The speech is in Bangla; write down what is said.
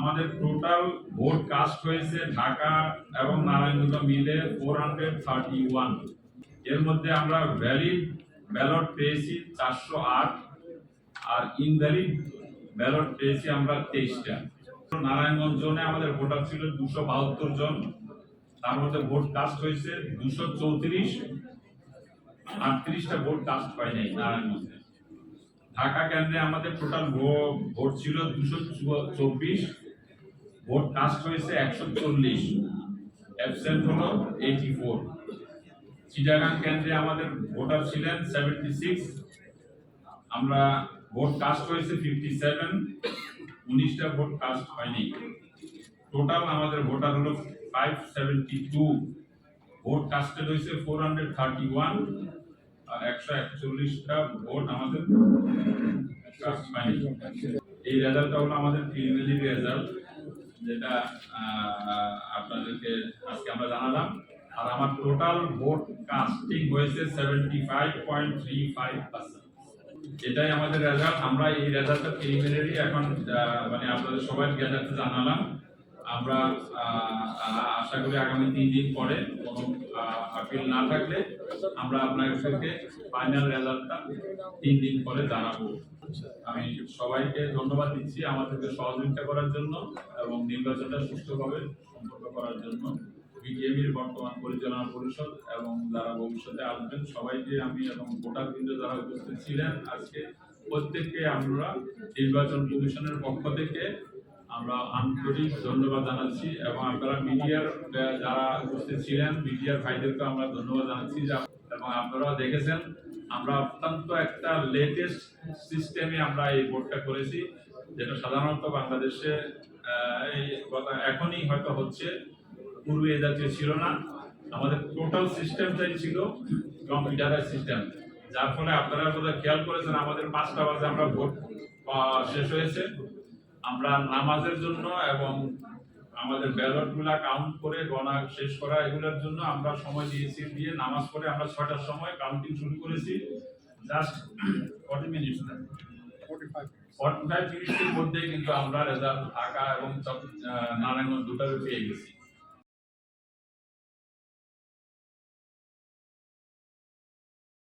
আমাদের টোটাল ভোট কাস্ট হয়েছে ঢাকা এবং নারায়ণগঞ্জ মিলে ফোর হান্ড্রেড থার্টি ওয়ানের মধ্যে আমরা ভ্যালিড ব্যালট পেয়েছি চারশো আট আর ইনভ্যালিড ব্যালট পেয়েছি আমরা তেইশটা। নারায়ণগঞ্জ জোনে আমাদের ভোটার ছিল দুশো বাহাত্তর জন। তার মধ্যে ভোট কাস্ট হয়েছে দুশো চৌত্রিশ। আটত্রিশটা ভোট কাস্ট হয় নাই নারায়ণগঞ্জে। ঢাকা কেন্দ্রে আমাদের টোটাল ভোট ছিল দুশো চব্বিশ। ভোট কাস্ট হয়েছে একশো চল্লিশ। অ্যাবসেন্ট হলো এইটি ফোর চিটাগাং কেন্দ্রে আমাদের ভোটার ছিলেন সেভেন্টি সিক্স আমরা ভোট কাস্ট হয়েছে ফিফটি সেভেন উনিশটা ভোট কাস্ট হয়নি। টোটাল আমাদের ভোটার হলো five seventy two vote casted হয়েছে ফোর হান্ড্রেড থার্টি ওয়ান আর একশো একচল্লিশটা ভোট আমাদের কাস্ট হয়নি। এই রেজাল্টটা হলো আমাদের প্রিলিমিনারি রেজাল্ট যেটা আপনাদেরকে আজকে আমরা জানালাম। আর আমার টোটাল ভোট কাস্টিং হয়েছে seventy five point three five percent এটাই আমাদের রেজাল্ট আমরা এই রেজাল্টটা প্রিলিমিনারি এখন মানে আপনাদের সবাই রেজাল্ট জানালাম। আমরা আশা করি আগামী তিন দিন পরে আপিল না থাকলে আমরা আপনাদেরকে ফাইনাল রেজাল্টটা তিন দিন পরে জানাব। আমি সবাইকে ধন্যবাদ দিচ্ছি আমাদেরকে সহযোগিতা করার জন্য এবং নির্বাচনটা সুষ্ঠুভাবে সম্পন্ন করার জন্য। বিটিএমির বর্তমান পরিচালনা পরিষদ এবং যারা ভবিষ্যতে আসবেন সবাইকে আমি এবং ভোটার কেন্দ্রে যারা উপস্থিত ছিলেন আজকে, প্রত্যেককে আমরা নির্বাচন কমিশনের পক্ষ থেকে আমরা আন্তরিক ধন্যবাদ জানাচ্ছি এবং আপনারা মিডিয়ার যারা উপস্থিত ছিলেন, মিডিয়ার ভাইদেরকে আমরা ধন্যবাদ জানাচ্ছি এবং আপনারা দেখেছেন, আমরা অত্যন্ত একটা লেটেস্ট সিস্টেমে আমরা এই ভোটটা করেছি, যেটা সাধারণত বাংলাদেশে এই এখনই হয়তো হচ্ছে, পূর্বে এ জাতীয় ছিল না। আমাদের টোটাল সিস্টেমটাই ছিল কম্পিউটারের সিস্টেম যার ফলে আপনারা বোধহয় খেয়াল করেছেন, আমাদের পাঁচটা বাজে আমরা ভোট শেষ হয়েছে। আমরা নামাজের জন্য এবং আমাদের ব্যালটগুলা কাউন্ট করে গণা শেষ করা এগুলোর জন্য আমরা সময় দিয়েছি দিয়ে নামাজ পড়ে আমরা ছয়টার সময় কাউন্টিং শুরু করেছি। Just forty minutes forty five মিনিটের মধ্যে কিন্তু আমরা রেজাল্ট ঢাকা এবং নারায়ণগঞ্জ দুটাতে পেয়ে গেছি।